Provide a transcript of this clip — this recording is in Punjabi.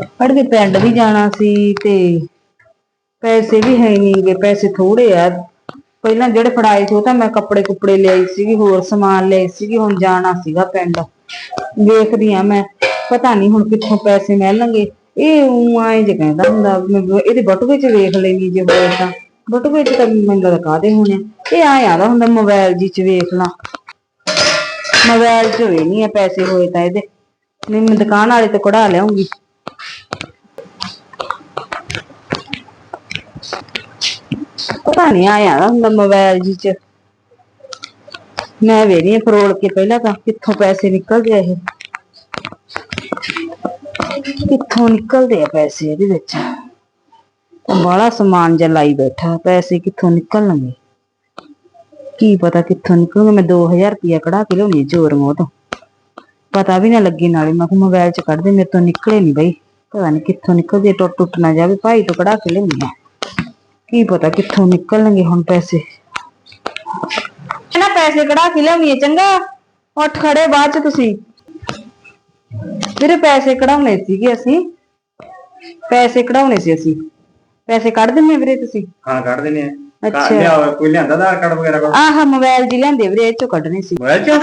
ਕੱਢ ਪਿੰਡ ਵੀ ਜਾਣਾ ਸੀ ਤੇ ਪੈਸੇ ਵੀ ਹੈ ਨਹੀਂਗੇ, ਪੈਸੇ ਥੋੜੇ ਆ। ਪਹਿਲਾਂ ਜਿਹੜੇ ਫੜਾਏ ਸੀ ਉਹ ਤਾਂ ਮੈਂ ਕੱਪੜੇ ਕੁਪੜੇ ਲਿਆਈ ਸੀਗੀ, ਹੋਰ ਸਮਾਨ ਲਿਆਈ ਸੀਗੀ, ਹੁਣ ਜਾਣਾ ਸੀਗਾ ਪਿੰਡ। ਵੇਖਦੀ ਆ ਮੈਂ, ਪਤਾ ਨਹੀਂ ਹੁਣ ਕਿੱਥੋਂ ਪੈਸੇ ਮਿਲਣਗੇ। ਇਹ ਉਂ ਆਏ ਜੇ ਕਹਿੰਦਾ ਹੁੰਦਾ, ਮੈਂ ਇਹਦੇ ਬਟੂਏ 'ਚ ਵੇਖ ਲੈਣੀ ਜੇ ਹੋਏ ਤਾਂ। ਬਟੂਏ 'ਚ ਤਾਂ ਮੈਨੂੰ ਲੱਗਦਾ ਕਾਹਦੇ ਹੋਣੇ ਆ। ਇਹ ਆਏ ਆਦਾ ਹੁੰਦਾ ਮੋਬਾਈਲ ਜੀ 'ਚ ਵੇਖ ਲਾਂ। ਮੋਬਾਈਲ 'ਚ ਹੋਏ ਨਹੀਂ ਆ ਪੈਸੇ ਹੋਏ ਤਾਂ ਇਹਦੇ। ਨਹੀਂ ਮੈਂ ਦੁਕਾਨ ਵਾਲੇ ਤੋਂ ਕਢਾ ਲਿਆਉਂਗੀ। ਪਤਾ ਨਹੀਂ ਆਇਆ ਹੁੰਦਾ ਮੋਬਾਈਲ ਜੀ ਚ ਮੈਂ ਵੇਰੀ ਫਰੋਲ ਕੇ ਪਹਿਲਾਂ ਤਾਂ ਕਿੱਥੋਂ ਪੈਸੇ ਨਿਕਲਦੇ ਆ ਇਹ ਕਿੱਥੋਂ ਨਿਕਲਦੇ ਆ ਪੈਸੇ ਇਹਦੇ ਵਿੱਚ ਬਾਹਲਾ ਸਮਾਨ ਜਿਹਾ ਲਾਈ ਬੈਠਾ ਪੈਸੇ ਕਿੱਥੋਂ ਨਿਕਲਣਗੇ ਕੀ ਪਤਾ ਕਿੱਥੋਂ ਨਿਕਲਣਗੇ ਮੈਂ 2000 ਰੁਪਇਆ ਕਢਾ ਕੇ ਲਿਆਉਣੀ ਚੋਰੀਆਂ ਉਹ ਤੋਂ ਪਤਾ ਵੀ ਨਾ ਲੱਗੇ ਨਾਲੇ। ਮੈਂ ਕਿਹਾ ਮੋਬਾਈਲ ਚ ਕੱਢ ਦੇ ਮੇਰੇ ਤੋਂ ਨਿਕਲੇ ਨਹੀਂ ਬਈ। ਪਤਾ ਨਹੀਂ ਕਿੱਥੋਂ ਨਿਕਲਦੇ ਟੁੱਟ ਟੁੱਟ ਨਾ ਜਾਵੇ। ਭਾਈ ਤੋਂ ਕਢਾ ਕੇ ਲਿਆਉਣੀ ਆ ਕੀ ਪਤਾ ਕਿੱਥੋਂ ਨਿਕਲਣਗੇ ਹੁਣ ਪੈਸੇ। ਨਾ ਪੈਸੇ ਕਢਾ ਕੇ ਲਿਆਉਣੀ ਹੈ ਚੰਗਾ। ਉੱਠ ਖੜੇ ਬਾਅਦ ਚ ਤੁਸੀਂ। ਵੀਰੇ ਪੈਸੇ ਕਢਾਉਣੇ ਸੀਗੇ ਅਸੀਂ। ਪੈਸੇ ਕਢਾਉਣੇ ਸੀ ਅਸੀਂ। ਪੈਸੇ ਕੱਢ ਦਿੰਦੇ ਵੀਰੇ ਤੁਸੀਂ? ਹਾਂ ਕੱਢ ਦਿੰਦੇ ਆ। ਅੱਛਾ। ਘਰ ਲਿਆ ਕੋਈ ਲਿਆਂਦਾ ਆਧਾਰ ਕਾਰਡ ਵਗੈਰਾ ਕੋਲ ਆਹ ਮੋਬਾਈਲ ਜੀ ਲੈਂਦੇ ਵੀਰੇ ਇਹ ਚੋਂ ਕੱਢਣੇ ਸੀ। ਮੋਬਾਈਲ ਚੋਂ?